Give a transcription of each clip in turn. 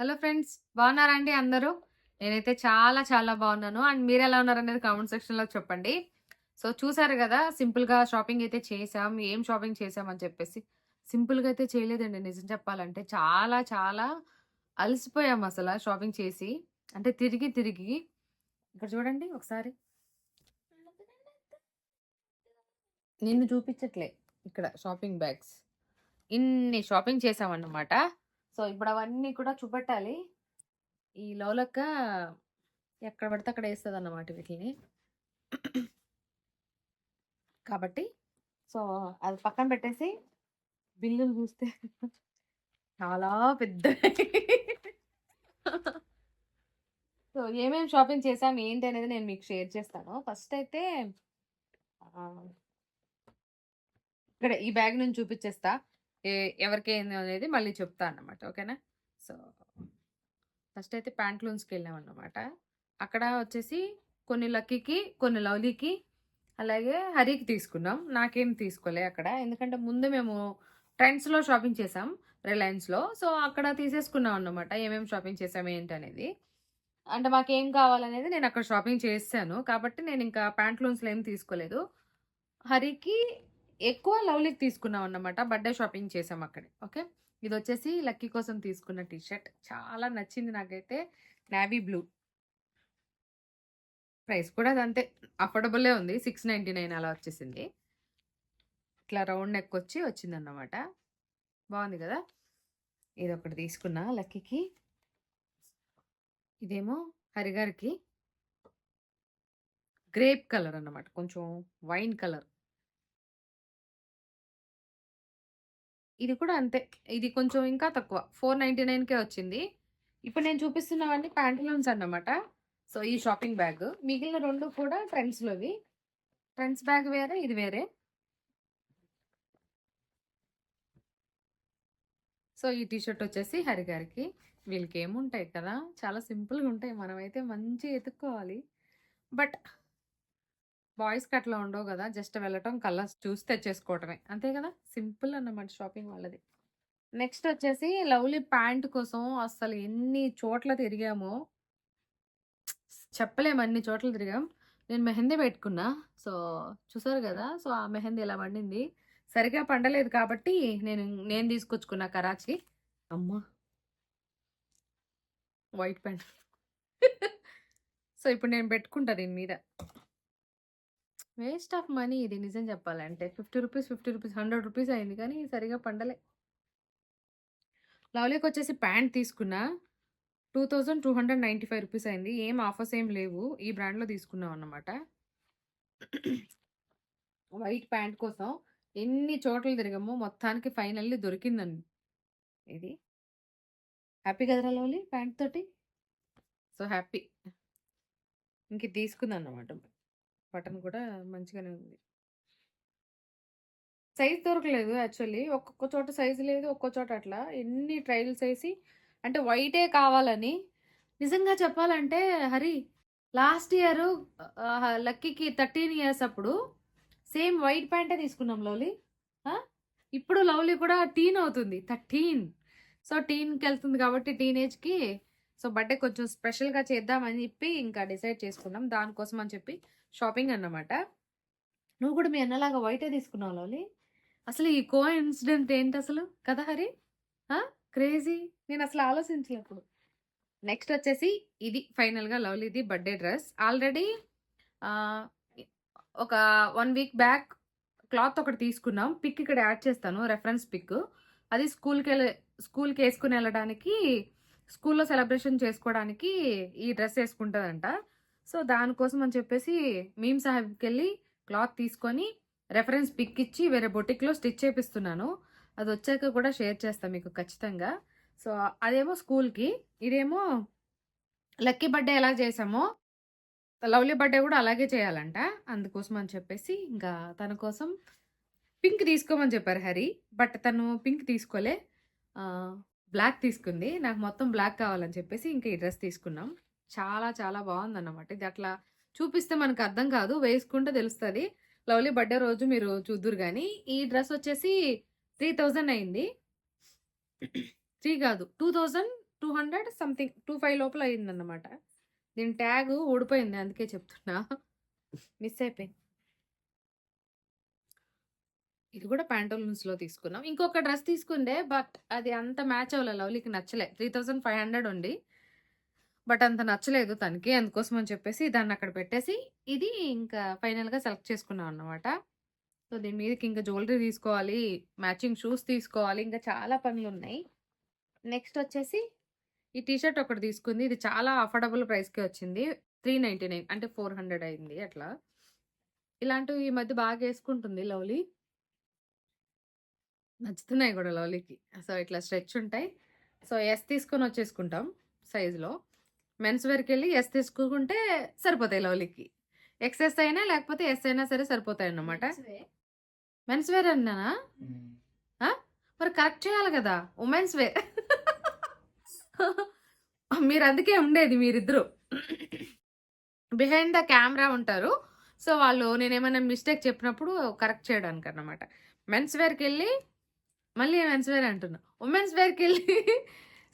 Hello friends బాగున్నారా అండి అందరూ? నేనైతే చాలా చాలా బాగున్నాను. అండ్ మీరు ఎలా ఉన్నారు అనేది కామెంట్ సెక్షన్లో చెప్పండి. సో చూసారు కదా సింపుల్గా షాపింగ్ అయితే చేసాం ఏం షాపింగ్ చేసామని చెప్పేసి. సింపుల్గా అయితే చేయలేదండి నిజం చెప్పాలంటే. చాలా చాలా అలసిపోయాం అసలు షాపింగ్ చేసి. అంటే తిరిగి తిరిగి. ఇక్కడ చూడండి ఒకసారి. నిన్ను చూపించట్లే ఇక్కడ షాపింగ్ బ్యాగ్స్. ఇన్ని షాపింగ్ చేసామన్నమాట సో ఇప్పుడు అవన్నీ కూడా చూపెట్టాలి. ఈ లోలక్క ఎక్కడ పడితే అక్కడ వేస్తుంది అన్నమాట వీటిని కాబట్టి సో అది పక్కన పెట్టేసి బిల్లులు చూస్తే చాలా పెద్ద సో ఏమేమి షాపింగ్ చేసాం ఏంటి అనేది నేను మీకు షేర్ చేస్తాను. ఫస్ట్ అయితే ఇక్కడ ఈ బ్యాగ్ నుంచి చూపించేస్తా ఎవరికి ఏంది అనేది మళ్ళీ చెప్తా అన్నమాట. ఓకేనా? సో ఫస్ట్ అయితే ప్యాంట్లూన్స్కి వెళ్ళాం అన్నమాట అక్కడ వచ్చేసి కొన్ని లక్కీకి కొన్ని లవ్లీకి అలాగే హరికి తీసుకున్నాం. నాకేం తీసుకోలే అక్కడ. ఎందుకంటే ముందు మేము ట్రెండ్స్లో షాపింగ్ చేసాం రిలయన్స్లో. సో అక్కడ తీసేసుకున్నాం అన్నమాట ఏమేమి షాపింగ్ చేసాం ఏంటి అనేది. అంటే మాకేం కావాలనేది నేను అక్కడ షాపింగ్ చేశాను కాబట్టి నేను ఇంకా ప్యాంట్లూన్స్లో ఏం తీసుకోలేదు. హరికి ఎక్కువ లవ్లీకి తీసుకున్నాం అన్నమాట. బర్త్డే షాపింగ్ చేసాం అక్కడే. ఓకే? ఇది వచ్చేసి లక్కీ కోసం తీసుకున్న టీ షర్ట్ చాలా నచ్చింది నాకైతే. Navy blue. ప్రైస్ కూడా అది అంతే. అఫోర్డబుల్లే ఉంది. సిక్స్ నైంటీ నైన్ అలా వచ్చేసింది. ఇట్లా రౌండ్ నెక్ వచ్చి వచ్చింది అన్నమాట బాగుంది కదా? ఇది ఒకటి తీసుకున్నా లక్కీకి. ఇదేమో హరిగారికి. గ్రేప్ కలర్ అన్నమాట. కొంచెం వైన్ కలర్. ఇది కూడా అంతే. ఇది కొంచెం ఇంకా తక్కువ. ఫోర్ నైంటీ నైన్కే వచ్చింది. ఇప్పుడు నేను చూపిస్తున్నవన్నీ ప్యాంటలూన్స్ అన్నమాట. సో ఈ షాపింగ్ బ్యాగ్. మిగిలిన రెండు కూడా ట్రెండ్స్లోవి. ట్రెండ్స్ బ్యాగ్ వేరే ఇది వేరే. సో ఈ టీషర్ట్ వచ్చేసి హరి గారికి. వీళ్ళకి ఏముంటాయి కదా? చాలా సింపుల్గా ఉంటాయి మనమైతే మంచి ఎత్తుక్కోవాలి బట్ బాయ్స్కి అట్లా ఉండవు కదా జస్ట్ వెళ్ళటం కలర్స్ చూసి తెచ్చేసుకోవటమే. అంతే కదా? సింపుల్ అన్నమాట షాపింగ్ వాళ్ళది. నెక్స్ట్ వచ్చేసి లవ్లీ ప్యాంట్ కోసం అసలు ఎన్ని చోట్ల తిరిగామో చెప్పలేము అన్ని చోట్ల తిరిగాం. నేను మెహందీ పెట్టుకున్నా సో చూసారు కదా? సో ఆ మెహందీ ఇలా పండింది? సరిగా పండలేదు కాబట్టి నేను నేను తీసుకొచ్చుకున్నా కరాచీ. అమ్మ! White pant. సో ఇప్పుడు నేను పెట్టుకుంటా దీని మీద. వేస్ట్ ఆఫ్ మనీ ఇది నిజం చెప్పాలంటే. Fifty rupees fifty rupees hundred rupees అయింది కానీ సరిగా పండలే. లవ్లీకి వచ్చేసి ప్యాంట్ తీసుకున్నా. Two thousand two hundred ninety five rupees అయింది. ఏం ఆఫర్స్ ఏం లేవు. ఈ బ్రాండ్లో తీసుకున్నాం అన్నమాట. వైట్ ప్యాంట్ కోసం ఎన్ని చోట్ల తిరిగాము మొత్తానికి ఫైనల్లీ దొరికిందండి. ఇది హ్యాపీ కదరా లవ్లీ ప్యాంట్ తోటి? So happy. ఇంక ఇది తీసుకుందాం అన్నమాట బటన్ కూడా మంచిగానే ఉంది. సైజ్ దొరకలేదు యాక్చువల్లీ. ఒక్కొక్క చోట సైజు లేదు ఒక్కో చోట అట్లా. ఎన్ని ట్రయల్స్ వేసి అంటే వైటే కావాలని. నిజంగా చెప్పాలంటే హరి లాస్ట్ ఇయర్ లక్కీకి థర్టీన్ ఇయర్స్ అప్పుడు సేమ్ వైట్ ప్యాంటే తీసుకున్నాం లవ్లీ. ఇప్పుడు లవ్లీ కూడా టీన్ అవుతుంది థర్టీన్. సో టీన్కి వెళ్తుంది కాబట్టి టీనేజ్కి. సో బర్త్డే కొంచెం స్పెషల్గా చేద్దామని చెప్పి ఇంకా డిసైడ్ చేసుకున్నాం. దానికోసం అని చెప్పి షాపింగ్ అన్నమాట. నువ్వు కూడా మీ అన్నలాగా వైటే తీసుకున్నావు లవ్లీ అసలు ఈ కో ఇన్సిడెంట్ ఏంటి అసలు? కదా హరి? క్రేజీ? నేను అసలు ఆలోచించలేప్పుడు నెక్స్ట్ వచ్చేసి ఇది ఫైనల్గా లవ్లీది బర్త్డే డ్రెస్. ఆల్రెడీ ఒక వన్ వీక్ బ్యాక్ క్లాత్ ఒకటి తీసుకున్నాం. పిక్ ఇక్కడ యాడ్ చేస్తాను రెఫరెన్స్ పిక్. అది స్కూల్కి వెళ్ళే స్కూల్కి వేసుకుని వెళ్ళడానికి స్కూల్లో సెలబ్రేషన్ చేసుకోవడానికి ఈ డ్రెస్ వేసుకుంటుందంట సో దానికోసం అని చెప్పేసి మీమ్ సాహెబ్కి వెళ్ళి క్లాత్ తీసుకొని రెఫరెన్స్ పిక్ ఇచ్చి వేరే బొటిక్లో స్టిచ్ చేపిస్తున్నాను. అది వచ్చాక కూడా షేర్ చేస్తాను మీకు ఖచ్చితంగా. సో అదేమో స్కూల్కి ఇదేమో లక్కీ బర్త్డే ఎలా చేసామో లవ్లీ బర్త్డే కూడా అలాగే చేయాలంట. అందుకోసం అని చెప్పేసి ఇంకా తన కోసం పింక్ తీసుకోమని చెప్పారు హరి. బట్ తను పింక్ తీసుకోలే. బ్లాక్ తీసుకుంది. నాకు మొత్తం బ్లాక్ కావాలని చెప్పేసి ఇంకా ఈ డ్రెస్ తీసుకున్నాం. చాలా చాలా బాగుందన్నమాట. ఇది అట్లా చూపిస్తే మనకు అర్థం కాదు వేసుకుంటే తెలుస్తుంది. లవ్లీ బర్త్డే రోజు మీరు చూద్దురు కానీ ఈ డ్రెస్ వచ్చేసి త్రీ థౌజండ్ అయింది. త్రీ కాదు two thousand two hundred something two five లోపల అయిందన్నమాట. దీని ట్యాగ్ ఊడిపోయింది అందుకే చెప్తున్నా. మిస్ అయిపోయింది. ఇది కూడా ప్యాంటోలూన్స్లో తీసుకున్నాం. ఇంకొక డ్రెస్ తీసుకుండే బట్ అది అంత మ్యాచ్ అవ్వలే లవ్లీకి నచ్చలే. త్రీ థౌజండ్ ఫైవ్ హండ్రెడ్ ఉంది. బట్ అంత నచ్చలేదు తనకి అందుకోసం అని చెప్పేసి దాన్ని అక్కడ పెట్టేసి ఇది ఇంకా ఫైనల్గా సెలెక్ట్ చేసుకున్నాం అన్నమాట. సో దీని మీదకి ఇంకా జ్యువెలరీ తీసుకోవాలి మ్యాచింగ్ షూస్ తీసుకోవాలి ఇంకా చాలా పనులు ఉన్నాయి. నెక్స్ట్ వచ్చేసి ఈ టీషర్ట్ ఒకటి తీసుకుంది. ఇది చాలా అఫోర్డబుల్ ప్రైస్కి వచ్చింది. త్రీ నైంటీ నైన్ అంటే ఫోర్ హండ్రెడ్ అయింది అట్లా. ఇలాంటివి ఈ మధ్య బాగా వేసుకుంటుంది లవ్లీ. నచ్చుతున్నాయి కూడా లవ్లీకి. సో ఇట్లా స్ట్రెచ్ ఉంటాయి. సో ఎస్ తీసుకొని వచ్చేసుకుంటాం సైజులో. మెన్స్ వేర్కి వెళ్ళి ఎస్ తీసుకుంటే సరిపోతాయి లవ్లీకి. ఎక్సెస్ అయినా లేకపోతే ఎస్ అయినా సరే సరిపోతాయి అన్నమాట మెన్స్ వేర్ అన్నానా? మరి కరెక్ట్ చేయాలి కదా ఉమెన్స్ వేర్. మీరు అందుకే ఉండేది మీరిద్దరు. బిహైండ్ ద కెమెరా ఉంటారు. సో వాళ్ళు నేను ఏమైనా మిస్టేక్ చెప్పినప్పుడు కరెక్ట్ చేయడానికి అన్నమాట మెన్స్ వేర్కి వెళ్ళి మళ్ళీ మెన్స్ వేర్ అంటున్నా. ఉమెన్స్ వేర్కి వెళ్ళి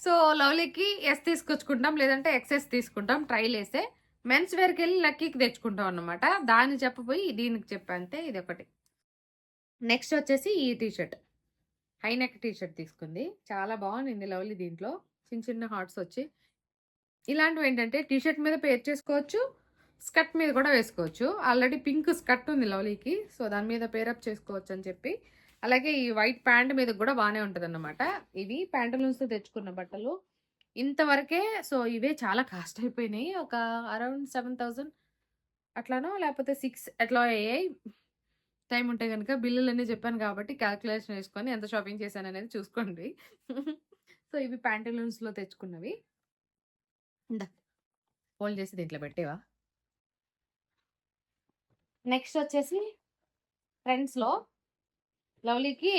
సో లవ్లీకి ఎస్ తీసుకొచ్చుకుంటాం లేదంటే ఎక్సెస్ తీసుకుంటాం ట్రైల్ వేస్తే మెన్స్ వేర్కి వెళ్ళి లక్కీకి తెచ్చుకుంటాం అనమాట దాన్ని చెప్పబోయి దీనికి చెప్పంతే ఇది ఒకటి. నెక్స్ట్ వచ్చేసి ఈ టీషర్ట్ హై నెక్ టీషర్ట్ తీసుకుంది. చాలా బాగుంది లవ్లీ దీంట్లో. చిన్న చిన్న హార్ట్స్ వచ్చి. ఇలాంటివి ఏంటంటే టీషర్ట్ మీద పేర్ చేసుకోవచ్చు స్కర్ట్ మీద కూడా వేసుకోవచ్చు. ఆల్రెడీ పింక్ స్కర్ట్ ఉంది లవ్లీకి. సో దాని మీద పేరప్ చేసుకోవచ్చు అని చెప్పి అలాగే ఈ వైట్ ప్యాంట్ మీద కూడా బాగానే ఉంటుంది అనమాట ఇవి ప్యాంటలూన్స్తో తెచ్చుకున్న బట్టలు. ఇంతవరకే సో ఇవే చాలా కాస్ట్ అయిపోయినాయి. ఒక అరౌండ్ సెవెన్ థౌజండ్ అట్లానో లేకపోతే సిక్స్ అట్లా అయ్యాయి. టైం ఉంటే కనుక బిల్లులన్నీ చెప్పాను కాబట్టి క్యాల్కులేషన్ వేసుకొని ఎంత షాపింగ్ చేశాను అనేది చూసుకోండి. సో ఇవి ప్యాంటలూన్స్లో తెచ్చుకున్నవి. ఇందా ఫోల్డ్ చేసి దీంట్లో పెట్టేవా? నెక్స్ట్ వచ్చేసి ఫ్రెండ్స్లో లవ్లీకి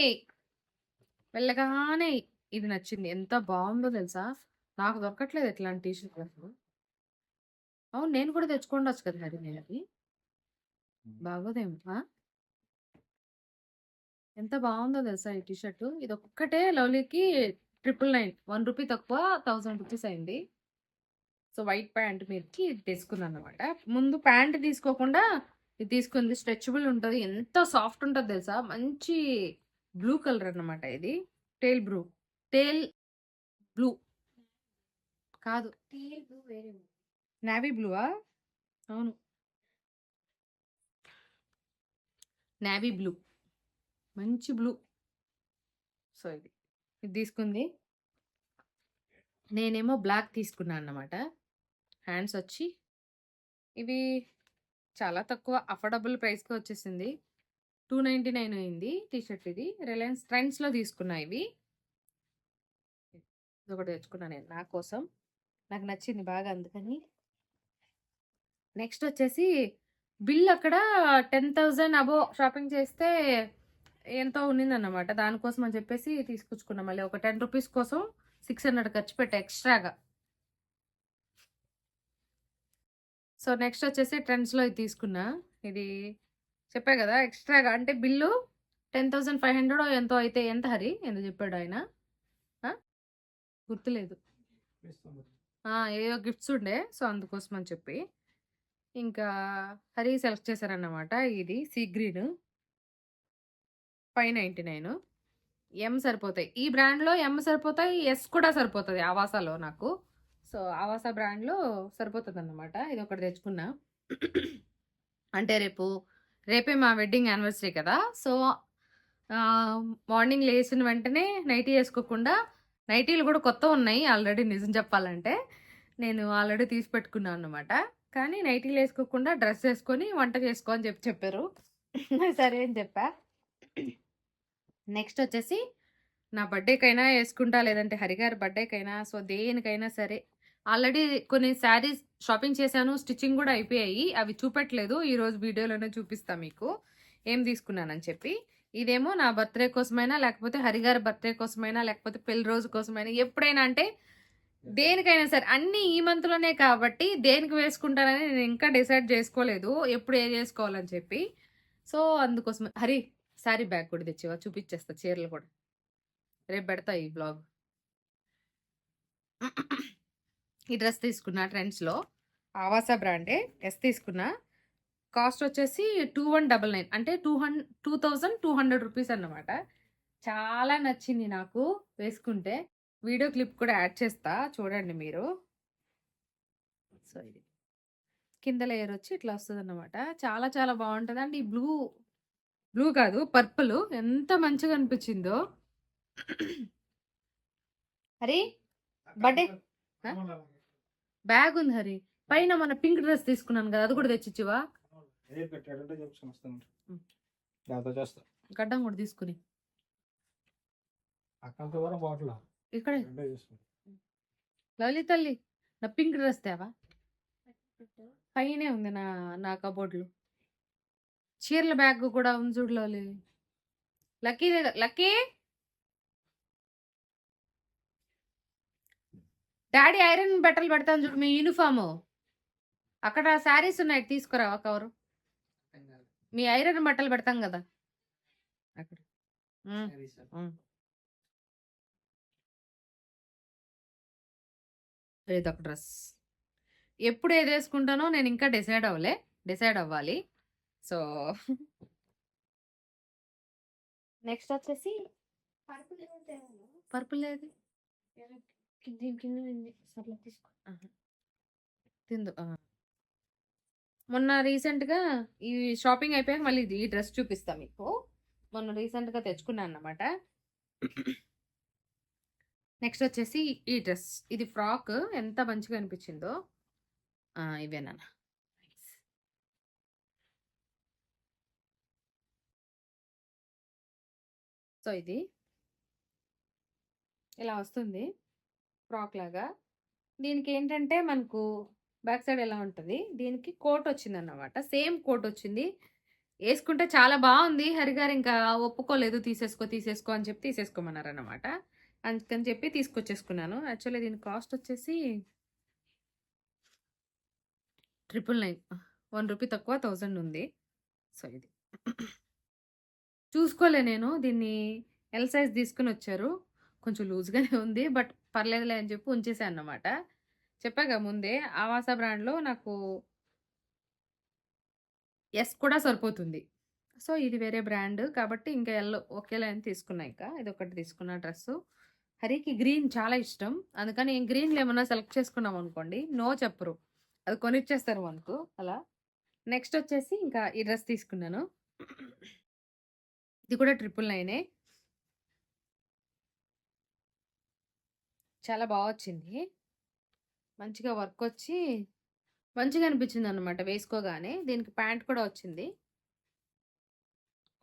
వెళ్ళగానే ఇది నచ్చింది. ఎంత బాగుందో తెలుసా? నాకు దొరకట్లేదు ఎట్లాంటి టీషర్ట్ అసలు. అవును నేను కూడా తెచ్చుకోండొచ్చు కదా హరి నేను అది బాగోదేమో? ఎంత బాగుందో తెలుసా ఈ టీషర్ట్? ఇది ఒక్కటే లవ్లీకి ట్రిపుల్ నైన్. వన్ రూపీ తక్కువ థౌసండ్ రూపీస్ అయింది. సో వైట్ ప్యాంట్ మీదకి ఇది తీసుకున్నాను అనమాట ముందు ప్యాంట్ తీసుకోకుండా ఇది తీసుకుంది. స్ట్రెచబుల్ ఉంటుంది. ఎంత సాఫ్ట్ ఉంటుంది తెలుసా? మంచి బ్లూ కలర్ అన్నమాట ఇది. Teal blue. టేల్ బ్లూ కాదు నావీ బ్లూవా? అవును. Navy blue. మంచి బ్లూ. సో ఇది. ఇది తీసుకుంది. నేనేమో బ్లాక్ తీసుకున్నాను అన్నమాట. హ్యాండ్స్ వచ్చి ఇవి చాలా తక్కువ అఫోర్డబుల్ ప్రైస్కి వచ్చేసింది. టూ నైంటీ నైన్ అయింది టీషర్ట్ ఇది. రిలయన్స్ ట్రెండ్స్లో తీసుకున్నా ఇవి. ఒకటి తెచ్చుకున్నాను నేను నా కోసం. నాకు నచ్చింది బాగా అందుకని. నెక్స్ట్ వచ్చేసి బిల్ అక్కడ టెన్ థౌజండ్ అబో షాపింగ్ చేస్తే ఎంతో ఉన్నిందన్నమాట. దానికోసం అని చెప్పేసి తీసుకొచ్చుకున్నాం. మళ్ళీ ఒక టెన్ రూపీస్ కోసం సిక్స్ హండ్రెడ్ ఖర్చు పెట్టా ఎక్స్ట్రాగా. సో నెక్స్ట్ వచ్చేసి ట్రెండ్స్లో ఇది తీసుకున్నా. ఇది చెప్పా కదా ఎక్స్ట్రాగా అంటే bill ten thousand five hundred ఎంతో అయితే ఎంత హరి? ఎంత చెప్పాడు ఆయన? గుర్తులేదు. ఏవో గిఫ్ట్స్ ఉండే సో అందుకోసం అని చెప్పి. ఇంకా హరి సెలెక్ట్ చేశారన్నమాట ఇది sea green. Five ninety nine. ఎం సరిపోతాయి. ఈ బ్రాండ్లో ఎం సరిపోతాయి? ఎస్ కూడా సరిపోతుంది ఆవాసాలో నాకు. సో ఆవాసా బ్రాండ్లో సరిపోతుంది అనమాట ఇది ఒకటి తెచ్చుకున్నా. అంటే రేపు రేపే మా వెడ్డింగ్ యానివర్సరీ కదా. సో మార్నింగ్ లేచిన వెంటనే నైటీ వేసుకోకుండా నైటీలు కూడా కొత్త ఉన్నాయి ఆల్రెడీ నిజం చెప్పాలంటే. నేను ఆల్రెడీ తీసి పెట్టుకున్నాను అనమాట కానీ నైటీలు వేసుకోకుండా డ్రెస్ వేసుకొని వంట చేసుకో అని చెప్పి చెప్పారు. సరే అని చెప్పా. నెక్స్ట్ వచ్చేసి నా బర్త్డేకైనా వేసుకుంటా లేదంటే హరిగారి బర్త్డేకైనా సో దేనికైనా సరే ఆల్రెడీ కొన్ని శారీస్ షాపింగ్ చేశాను స్టిచ్చింగ్ కూడా అయిపోయాయి. అవి చూపెట్టలేదు. ఈరోజు వీడియోలోనే చూపిస్తా మీకు. ఏం తీసుకున్నానని చెప్పి. ఇదేమో నా బర్త్డే కోసమైనా లేకపోతే హరిగారి బర్త్డే కోసమైనా లేకపోతే పెళ్ళి రోజు కోసమైనా ఎప్పుడైనా అంటే దేనికైనా సరే అన్నీ ఈ మంత్లోనే కాబట్టి దేనికి వేసుకుంటానని నేను ఇంకా డిసైడ్ చేసుకోలేదు. ఎప్పుడు ఏం చేసుకోవాలని చెప్పి. సో అందుకోసం హరి శారీ బ్యాగ్ కూడా తెచ్చివా? చూపించేస్తా చీరలు కూడా. రేపు పెడతా ఈ బ్లాగ్. ఈ డ్రెస్ తీసుకున్నా ట్రెండ్స్లో ఆవాసా బ్రాండే ఎస్ తీసుకున్నా. కాస్ట్ వచ్చేసి టూ వన్ డబల్ నైన్ అంటే two hundred two thousand two hundred rupees అన్నమాట. చాలా నచ్చింది నాకు వేసుకుంటే. వీడియో క్లిప్ కూడా యాడ్ చేస్తా చూడండి మీరు. సో ఇది. కింద లేయర్ వచ్చి ఇట్లా వస్తుంది అన్నమాట చాలా చాలా బాగుంటుంది. అండి ఈ బ్లూ బ్లూ కాదు పర్పుల్ ఎంత మంచిగా అనిపించిందో. హరి బర్త్డే బ్యాగ్ ఉంది హరి. పైన మన పింక్ డ్రెస్ తీసుకున్నాను కదా అది కూడా తెచ్చిచ్చివా? గడ్డం కూడా తీసుకుని. అక్కంత వరం బాటలా. ఇక్కడే. రెండే చేసుకుంటా లలిత తల్లి నా పింక్ డ్రెస్ తేవా? పైనే ఉంది నా నా కబోర్డ్లో. చీరల బ్యాగ్ కూడా ఉంది చూడు Lali. Lucky Lucky? Daddy iron బట్టలు పెడతాను చూడు మీ యూనిఫామ్. అక్కడ శారీస్ ఉన్నాయి తీసుకురావా కవరు. మీ ఐరన్ బట్టలు పెడతాం కదా. అక్కడ. ఇదొక డ్రెస్. ఎప్పుడు ఏది వేసుకుంటానో నేను ఇంకా డిసైడ్ అవ్వలే డిసైడ్ అవ్వాలి. సో నెక్స్ట్ వచ్చేసి పర్పుల్ లేదు దీని కింద ఉంది సర్లే తీసుకో ఆహా. తిందు. మొన్న రీసెంట్గా ఈ షాపింగ్ అయిపోయాక మళ్ళీ ఇది ఈ డ్రెస్ చూపిస్తా మీకు. మొన్న రీసెంట్గా తెచ్చుకున్నాను అన్నమాట. నెక్స్ట్ వచ్చేసి ఈ డ్రెస్. ఇది ఫ్రాక్. ఎంత మంచిగా అనిపించిందో. ఇవేనా సో ఇది. ఇలా వస్తుంది. ఫ్రాక్ లాగా. దీనికి ఏంటంటే మనకు బ్యాక్ సైడ్ ఎలా ఉంటుంది? దీనికి కోట్ వచ్చింది అన్నమాట సేమ్ కోట్ వచ్చింది. వేసుకుంటే చాలా బాగుంది. హరిగారు ఇంకా ఒప్పుకోలేదు. తీసేసుకో తీసేసుకో అని చెప్పి తీసేసుకోమన్నారు అనమాట అందుకని చెప్పి తీసుకొచ్చేసుకున్నాను. యాక్చువల్లీ దీని కాస్ట్ వచ్చేసి ట్రిపుల్ నైన్ వన్ రూపీ తక్కువ థౌజండ్ ఉంది. సో ఇది. చూసుకోలే నేను. దీన్ని ఎల్ సైజ్ తీసుకుని వచ్చారు. కొంచెం లూజ్గానే ఉంది. బట్ పర్లేదులే అని చెప్పి ఉంచేసాను అన్నమాట. చెప్పాగా ముందే ఆవాస బ్రాండ్లో నాకు ఎస్ కూడా సరిపోతుంది. సో ఇది వేరే బ్రాండ్ కాబట్టి ఇంకా ఎల్లో ఒకేలా అని తీసుకున్నా ఇంకా. ఇది ఒకటి తీసుకున్న డ్రెస్సు. హరికి గ్రీన్ చాలా ఇష్టం. అందుకని గ్రీన్లో ఏమన్నా సెలెక్ట్ చేసుకున్నాం అనుకోండి నో చెప్పరు. అది కొనిచ్చేస్తారు మనకు అలా. నెక్స్ట్ వచ్చేసి ఇంకా ఈ డ్రెస్ తీసుకున్నాను. ఇది కూడా ట్రిపుల్ నైనే. చాలా బాగా వచ్చింది. మంచిగా వర్క్ వచ్చి మంచిగా అనిపించింది అనమాట వేసుకోగానే. దీనికి ప్యాంట్ కూడా వచ్చింది.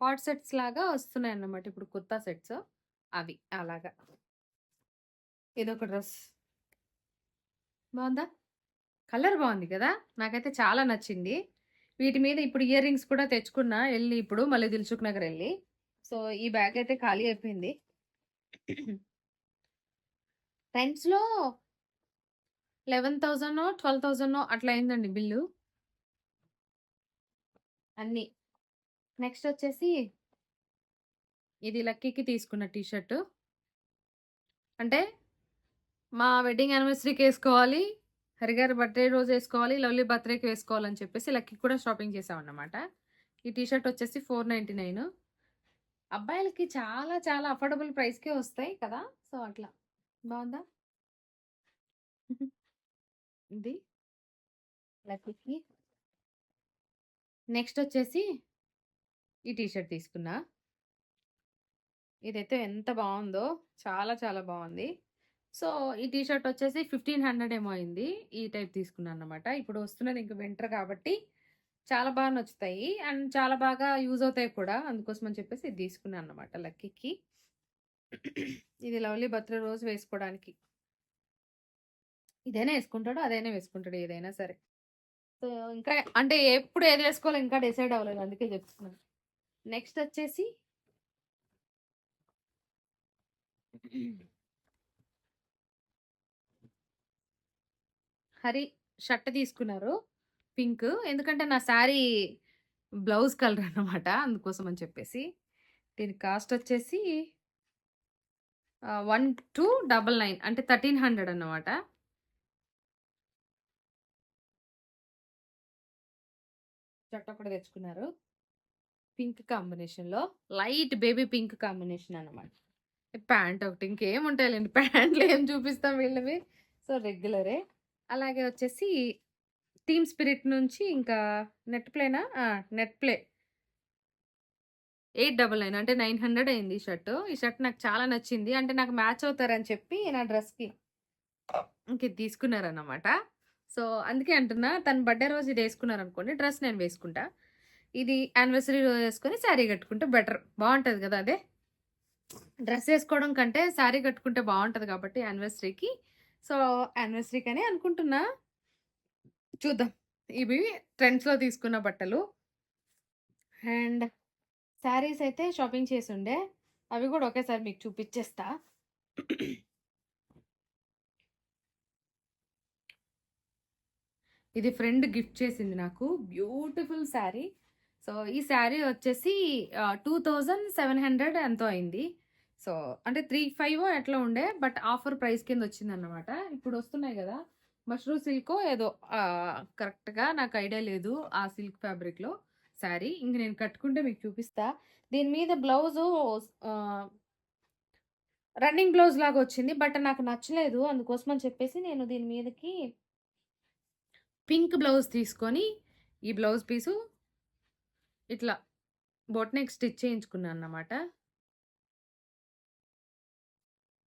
హాట్ సెట్స్ లాగా వస్తున్నాయి అన్నమాట ఇప్పుడు కుర్తా సెట్స్ అవి అలాగా. ఇదొక డ్రెస్. బాగుందా కలర్ బాగుంది కదా? నాకైతే చాలా నచ్చింది. వీటి మీద ఇప్పుడు ఇయర్ రింగ్స్ కూడా తెచ్చుకున్నా వెళ్ళి ఇప్పుడు మళ్ళీ దిల్చుక్ నగర్ వెళ్ళి సో ఈ బ్యాగ్ అయితే ఖాళీ అయిపోయింది. ట్రెండ్స్లో లెవెన్ థౌజండ్ ట్వెల్వ్ థౌజండ్ అట్లా అయిందండి బిల్లు. అన్నీ. నెక్స్ట్ వచ్చేసి ఇది లక్కీకి తీసుకున్న టీషర్ట్. అంటే మా వెడ్డింగ్ యానివర్సరీకి వేసుకోవాలి హరిగారి బర్త్డే రోజు వేసుకోవాలి లవ్లీ బర్త్డేకి వేసుకోవాలని చెప్పేసి లక్కీ కూడా షాపింగ్ చేసామన్నమాట. ఈ టీషర్ట్ వచ్చేసి ఫోర్ నైంటీ నైన్. అబ్బాయిలకి చాలా చాలా అఫోర్డబుల్ ప్రైస్కే వస్తాయి కదా సో అట్లా. బాగుందా? ఇది? లక్కీకి. నెక్స్ట్ వచ్చేసి ఈ టీషర్ట్ తీసుకున్నా. ఇదైతే ఎంత బాగుందో చాలా చాలా బాగుంది. సో ఈ టీషర్ట్ వచ్చేసి ఫిఫ్టీన్ హండ్రెడ్ ఏమో అయింది. ఈ టైప్ తీసుకున్నాను అనమాట ఇప్పుడు వస్తున్నది ఇంక వింటర్ కాబట్టి చాలా బాగా నచ్చుతాయి. అండ్ చాలా బాగా యూజ్ అవుతాయి కూడా. అందుకోసం అని చెప్పేసి ఇది తీసుకున్నాను అనమాట లక్కీకి. ఇది లవ్లీ బర్త్డే రోజు వేసుకోవడానికి. ఇదైనా వేసుకుంటాడు అదైనా వేసుకుంటాడు ఏదైనా సరే. సో ఇంకా అంటే ఎప్పుడు ఏది వేసుకోవాలో ఇంకా డిసైడ్ అవ్వలేదు అందుకే చెప్తున్నాను. నెక్స్ట్ వచ్చేసి హరి షర్ట్ తీసుకున్నారు పింక్. ఎందుకంటే నా శారీ బ్లౌజ్ కలర్ అన్నమాట అందుకోసం అని చెప్పేసి. దీని కాస్ట్ వచ్చేసి వన్ టూ డబల్ నైన్ అంటే థర్టీన్ హండ్రెడ్ అన్నమాట. చట్ట కూడా తెచ్చుకున్నారు. పింక్ కాంబినేషన్లో. లైట్ బేబీ పింక్ కాంబినేషన్ అన్నమాట. ప్యాంట్ ఒకటి ఇంకేం ఉంటాయిలేండి. ప్యాంట్లు ఏం చూపిస్తాం వీళ్ళవి. సో రెగ్యులరే. అలాగే వచ్చేసి టీమ్ స్పిరిట్ నుంచి ఇంకా net ప్లేనా? Net play. Eight double nine అంటే నైన్ హండ్రెడ్ అయింది ఈ షర్ట్. ఈ షర్ట్ నాకు చాలా నచ్చింది. అంటే నాకు మ్యాచ్ అవుతారని చెప్పి నా డ్రెస్కి ఇంక ఇది తీసుకున్నారన్నమాట. సో అందుకే అంటున్నా తన బర్త్డే రోజు ఇది వేసుకున్నారు అనుకోండి డ్రెస్ నేను వేసుకుంటా. ఇది యానివర్సరీ రోజు వేసుకొని శారీ కట్టుకుంటే బెటర్. బాగుంటుంది కదా అదే? డ్రెస్ వేసుకోవడం కంటే శారీ కట్టుకుంటే బాగుంటుంది కాబట్టి యానివర్సరీకి. సో యానివర్సరీకి అని అనుకుంటున్నా. చూద్దాం. ఇవి ట్రెండ్స్లో తీసుకున్న బట్టలు. అండ్ శారీస్ అయితే షాపింగ్ చేసి ఉండే అవి కూడా ఒకేసారి మీకు చూపించేస్తా ఇది ఫ్రెండ్ గిఫ్ట్ చేసింది నాకు. బ్యూటిఫుల్ శారీ. సో ఈ శారీ వచ్చేసి టూ థౌజండ్ సెవెన్ హండ్రెడ్ ఎంతో అయింది. సో అంటే త్రీ ఫైవ్ ఎట్లా ఉండే బట్ ఆఫర్ ప్రైస్ కింద వచ్చింది అన్నమాట ఇప్పుడు వస్తున్నాయి కదా. మష్రూమ్ సిల్క్ ఏదో కరెక్ట్గా నాకు ఐడియా లేదు ఆ సిల్క్ ఫ్యాబ్రిక్లో. శారీ ఇంక నేను కట్టుకుంటే మీకు చూపిస్తా. దీని మీద బ్లౌజు రన్నింగ్ బ్లౌజ్ లాగా వచ్చింది. బట్ నాకు నచ్చలేదు. అందుకోసం అని చెప్పేసి నేను దీని మీదకి పింక్ బ్లౌజ్ తీసుకొని ఈ బ్లౌజ్ పీసు ఇట్లా బొట్నెక్ స్టిచ్ చేయించుకున్నాను అన్నమాట.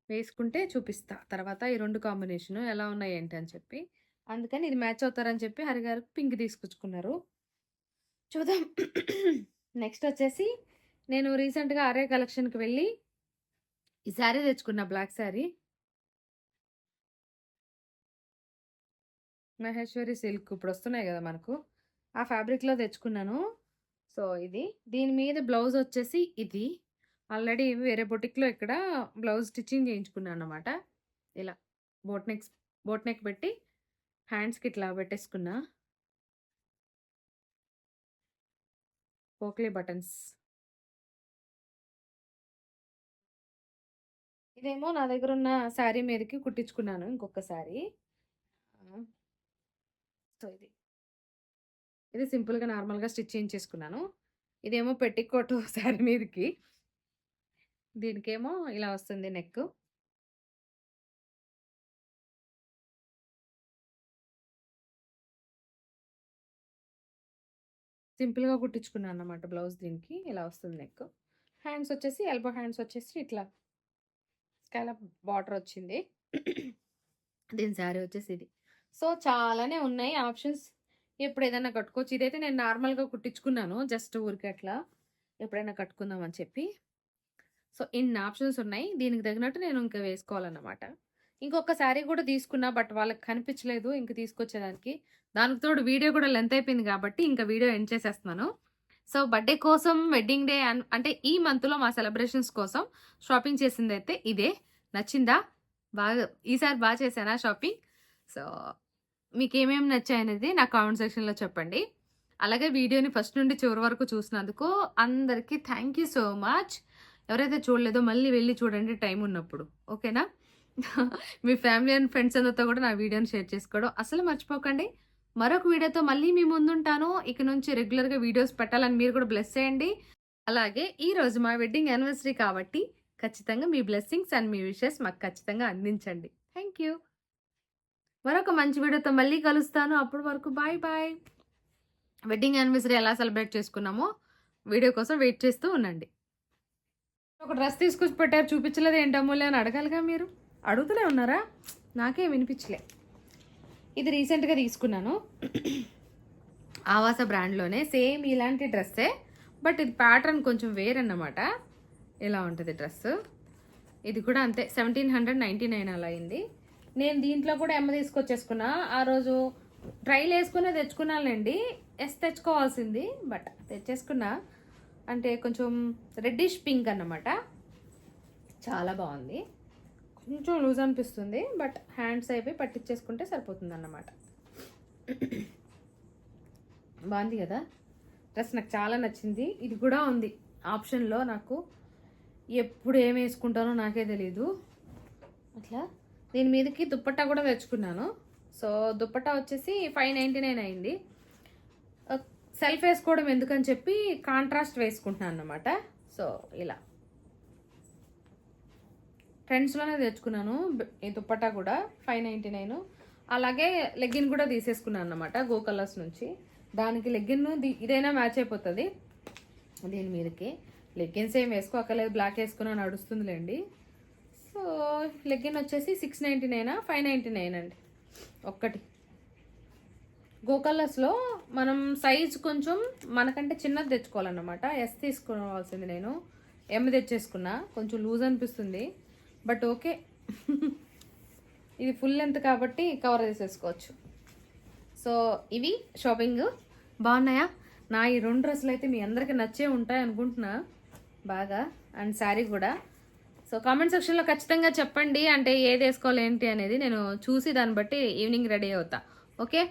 వేసుకుంటే చూపిస్తా. తర్వాత ఈ రెండు కాంబినేషన్ ఎలా ఉన్నాయి ఏంటి అని చెప్పి. అందుకని ఇది మ్యాచ్ అవుతారని చెప్పి హరిగారు పింక్ తీసుకొచ్చుకున్నారు. చూద్దాం. నెక్స్ట్ వచ్చేసి నేను రీసెంట్గా ఆర్య కలెక్షన్కి వెళ్ళి ఈ శారీ తెచ్చుకున్న బ్లాక్ శారీ. మహేశ్వరి సిల్క్ ఇప్పుడు వస్తున్నాయి కదా మనకు. ఆ ఫ్యాబ్రిక్లో తెచ్చుకున్నాను. సో ఇది. దీని మీద బ్లౌజ్ వచ్చేసి ఇది. ఆల్రెడీ వేరే బొటిక్లో ఇక్కడ బ్లౌజ్ స్టిచ్చింగ్ చేయించుకున్నాను అనమాట ఇలా బోట్ నెక్ బోట్ నెక్ పెట్టి హ్యాండ్స్కి ఇట్లా పెట్టేసుకున్నా. పోక్లీ బటన్స్. ఇదేమో నా దగ్గర ఉన్న శారీ మీదకి కుట్టించుకున్నాను ఇంకొక శారీ సో ఇది. ఇది సింపుల్గా నార్మల్గా స్టిచ్ చేయించేసుకున్నాను. ఇదేమో పెట్టికోటు శారీ మీదకి. దీనికేమో ఇలా వస్తుంది నెక్ సింపుల్గా కుట్టించుకున్నాను అన్నమాట బ్లౌజ్ దీనికి. ఇలా వస్తుంది నెక్. హ్యాండ్స్ వచ్చేసి ఎల్బో హ్యాండ్స్ వచ్చేసి ఇట్లా స్కాలప్ బార్డర్ వచ్చింది. దీని శారీ వచ్చేసి ఇది. సో చాలానే ఉన్నాయి ఆప్షన్స్. ఎప్పుడు ఏదైనా కట్టుకోవచ్చు. ఇదైతే నేను నార్మల్గా కుట్టించుకున్నాను. జస్ట్ ఊరికి అట్లా ఎప్పుడైనా కట్టుకుందాం అని చెప్పి. సో ఇన్ని ఆప్షన్స్ ఉన్నాయి. దీనికి తగినట్టు నేను ఇంకా వేసుకోవాలన్నమాట. ఇంకొక శారీ కూడా తీసుకున్నా బట్ వాళ్ళకి కనిపించలేదు ఇంక తీసుకొచ్చేదానికి. దానికి తోడు వీడియో కూడా లెంత్ అయిపోయింది కాబట్టి ఇంకా వీడియో ఎండ్ చేసేస్తున్నాను. సో బర్త్డే కోసం వెడ్డింగ్ డే అంటే ఈ మంత్లో మా సెలబ్రేషన్స్ కోసం షాపింగ్ చేసింది అయితే ఇదే. నచ్చిందా? బాగా ఈసారి బాగా చేశానా షాపింగ్? సో మీకు ఏమేమి నచ్చాయి అనేది నా కామెంట్ సెక్షన్లో చెప్పండి. అలాగే వీడియోని ఫస్ట్ నుండి చివరి వరకు చూసినందుకు అందరికీ థ్యాంక్ యూ సో మచ్. ఎవరైతే చూడలేదో మళ్ళీ వెళ్ళి చూడండి టైం ఉన్నప్పుడు. ఓకేనా? మీ ఫ్యామిలీ అండ్ ఫ్రెండ్స్ అందరితో కూడా నా వీడియోని షేర్ చేసుకోవడం అసలు మర్చిపోకండి. మరొక వీడియోతో మళ్ళీ మీ ముందుంటాను. ఇక నుంచి రెగ్యులర్గా వీడియోస్ పెట్టాలని మీరు కూడా బ్లెస్ చేయండి. అలాగే ఈ రోజు మా వెడ్డింగ్ యానివర్సరీ కాబట్టి ఖచ్చితంగా మీ బ్లెస్సింగ్స్ అండ్ మీ విషెస్ మాకు ఖచ్చితంగా అందించండి. థ్యాంక్ యూ మరొక మంచి వీడియోతో మళ్ళీ కలుస్తాను. అప్పటి వరకు బాయ్ బాయ్ వెడ్డింగ్ యానివర్సరీ ఎలా సెలబ్రేట్ చేసుకున్నామో వీడియో కోసం వెయిట్ చేస్తూ ఉండండి. ఒక డ్రెస్ తీసుకొచ్చి పెట్టారు. చూపించలేదు ఏంటమ్మోలే అని అడగాలిగా మీరు? అడుగుతూనే ఉన్నారా? నాకే వినిపించలే. ఇది రీసెంట్గా తీసుకున్నాను. ఆవాస బ్రాండ్లోనే సేమ్ ఇలాంటి డ్రెస్సే బట్ ఇది ప్యాటర్న్ కొంచెం వేరన్నమాట. ఇలా ఉంటుంది డ్రెస్? ఇది కూడా అంతే సెవెంటీన్ హండ్రెడ్ నైంటీ నైన్ అలా అయింది. నేను దీంట్లో కూడా ఎమ్మ తీసుకొచ్చేసుకున్నా. ఆ రోజు ట్రైల్ వేసుకునే తెచ్చుకున్నానండి ఎస్ తెచ్చుకోవాల్సింది బట్ తెచ్చేసుకున్నా. అంటే కొంచెం రెడ్డిష్ పింక్ అన్నమాట. చాలా బాగుంది. కొంచెం లూజ్ అనిపిస్తుంది బట్ హ్యాండ్స్ అయిపోయి పట్టించేసుకుంటే సరిపోతుంది అన్నమాట బాగుంది కదా? డ్రెస్ నాకు చాలా నచ్చింది. ఇది కూడా ఉంది. ఆప్షన్లో నాకు ఎప్పుడు ఏం వేసుకుంటానో నాకే తెలీదు. అట్లా? దీని మీదకి దుప్పట్టా కూడా తెచ్చుకున్నాను. సో దుప్పట్టా వచ్చేసి ఫైవ్ నైంటీ నైన్ అయింది. సెల్ఫ్ వేసుకోవడం ఎందుకని చెప్పి కాంట్రాస్ట్ వేసుకుంటున్నాను అన్నమాట సో ఇలా. ట్రెండ్స్లోనే తెచ్చుకున్నాను. ఈ దుప్పట్టా కూడా ఫైవ్ నైంటీ నైన్. అలాగే లెగ్గిన్ కూడా తీసేసుకున్నాను అనమాట గో కలర్స్ నుంచి. దానికి లెగ్గిన్ ఇదైనా మ్యాచ్ అయిపోతుంది. దీని మీదకి. లెగ్గిన్స్ ఏం వేసుకోకలేదు బ్లాక్ వేసుకున్నా నడుస్తుందిలేండి. సో లెగ్గిన్ వచ్చేసి సిక్స్ నైంటీ నైనా ఫైవ్ నైంటీ నైన్ అండి ఒక్కటి. గో కలర్స్లో మనం సైజ్ కొంచెం మనకంటే చిన్నది తెచ్చుకోవాలన్నమాట. ఎస్ తీసుకోవాల్సింది నేను. ఎమ్ తెచ్చేసుకున్నా. కొంచెం లూజ్ అనిపిస్తుంది. But okay. ఇది ఫుల్ లెంత్ కాబట్టి కవర్ చేసేసుకోవచ్చు. సో ఇవి షాపింగ్. బాగున్నాయా? నా ఈ రెండు డ్రెస్సులు అయితే మీ అందరికీ నచ్చే ఉంటాయి అనుకుంటున్నా. బాగా. అండ్ శారీ కూడా. సో కామెంట్ సెక్షన్లో ఖచ్చితంగా చెప్పండి. అంటే ఏది వేసుకోవాలి ఏంటి అనేది నేను చూసి దాన్ని బట్టి ఈవినింగ్ రెడీ అవుతా. ఓకే?